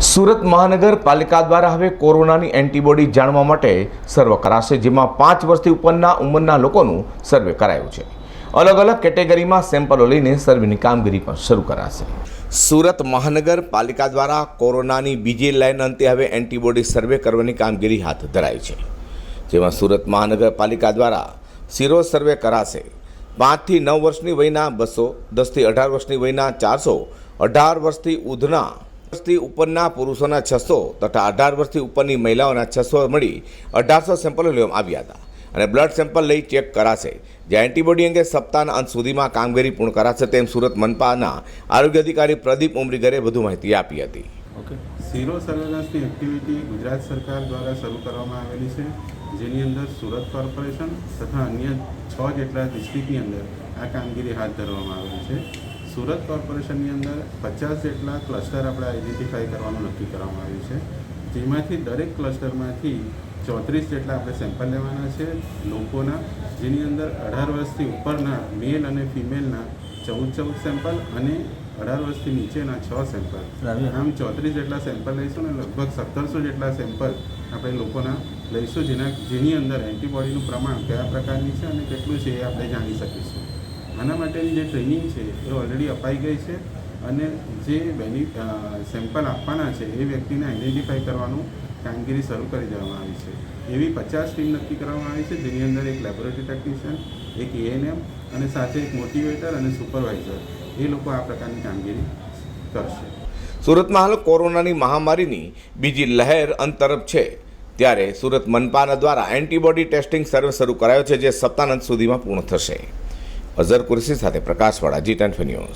સુરત મહાનગરપાલિકા દ્વારા હવે કોરોનાની એન્ટીબોડી જાણવા માટે સર્વે કરાશે, જેમાં પાંચ વર્ષથી ઉપરના ઉંમરના લોકોનું સર્વે કરાયું છે. અલગ અલગ કેટેગરીમાં સેમ્પલો લઈને સર્વેની કામગીરી પણ શરૂ કરાશે. સુરત મહાનગરપાલિકા દ્વારા કોરોનાની બીજી લાઇન અંતે હવે એન્ટીબોડી સર્વે કરવાની કામગીરી હાથ ધરાઈ છે. જેમાં સુરત મહાનગરપાલિકા દ્વારા સિરો સર્વે કરાશે. પાંચથી નવ વર્ષની વયના બસો, દસથી અઢાર વર્ષની વયના ચારસો, અઢાર વર્ષથી ઉધના વર્ષથી ઉપરના પુરુષોના છસો તથા અઢાર વર્ષથી ઉપરની મહિલાઓના છસો મળી અઢારસો સેમ્પલો લેવામાં આવ્યા હતા. અને બ્લડ સેમ્પલ લઈ ચેક કરાશે. જે એન્ટીબોડી અંગે સપ્તાહના અંત સુધીમાં કામગીરી પૂર્ણ કરાશે તેમ સુરત મનપાના આરોગ્ય અધિકારી પ્રદીપ ઉમરીગરે વધુ માહિતી આપી હતી. ઓકે. સીરો સર્વેલન્સની એક્ટિવિટી ગુજરાત સરકાર દ્વારા શરૂ કરવામાં આવેલી છે, જેની અંદર સુરત કોર્પોરેશન તથા અન્ય છ જેટલા ડિસ્ટ્રિક્ટની અંદર આ કામગીરી હાથ ધરવામાં આવેલી છે. સુરત કોર્પોરેશનની અંદર પચાસ જેટલા ક્લસ્ટર આપણે આઈડેન્ટિફાઈ કરવાનું નક્કી કરવામાં આવ્યું છે. જેમાંથી દરેક ક્લસ્ટરમાંથી ચોત્રીસ જેટલા આપણે સેમ્પલ લેવાના છે. લોકોના જેની અંદર અઢાર વર્ષથી ઉપરના મેલ અને ફિમેલના ચૌદ ચૌદ સેમ્પલ અને અઢાર વર્ષથી નીચેના છ સેમ્પલ આમ ચોત્રીસ જેટલા સેમ્પલ લઈશું ને લગભગ સત્તરસો જેટલા સેમ્પલ આપણે લોકોના લઈશું જેના જેની અંદર એન્ટીબોડીનું પ્રમાણ કયા પ્રકારની છે અને કેટલું છે એ આપણે જાણી શકીશું. આના માટેની જે ટ્રેનિંગ છે, એ ઓલરેડી અપાઈ ગઈ છે અને જે બેની સેમ્પલ આપવાના છે, એ વ્યક્તિને આઈડેન્ટિફાઈ કરવાનું કામગીરી શરૂ કરી દેવામાં આવી છે. એવી પચાસ ટીમ નક્કી કરવામાં આવી છે, જેની અંદર એક લેબોરેટરી ટેકનિશિયન એક એએનએમ અને સાથે એક મોટિવેટર અને સુપરવાઇઝર એ લોકો આ પ્રકારની કામગીરી કરશે. સુરતમાં હાલ કોરોનાની મહામારીની બીજી લહેર અંત તરફ છે. ત્યારે સુરત મનપાના દ્વારા એન્ટીબોડી ટેસ્ટિંગ સર્વે શરૂ કરાયો છે, જે સપ્તાહાંત સુધીમાં પૂર્ણ થશે. અઝર કુરશી સાથે પ્રકાશવાળા જી ટેન ન્યૂઝ.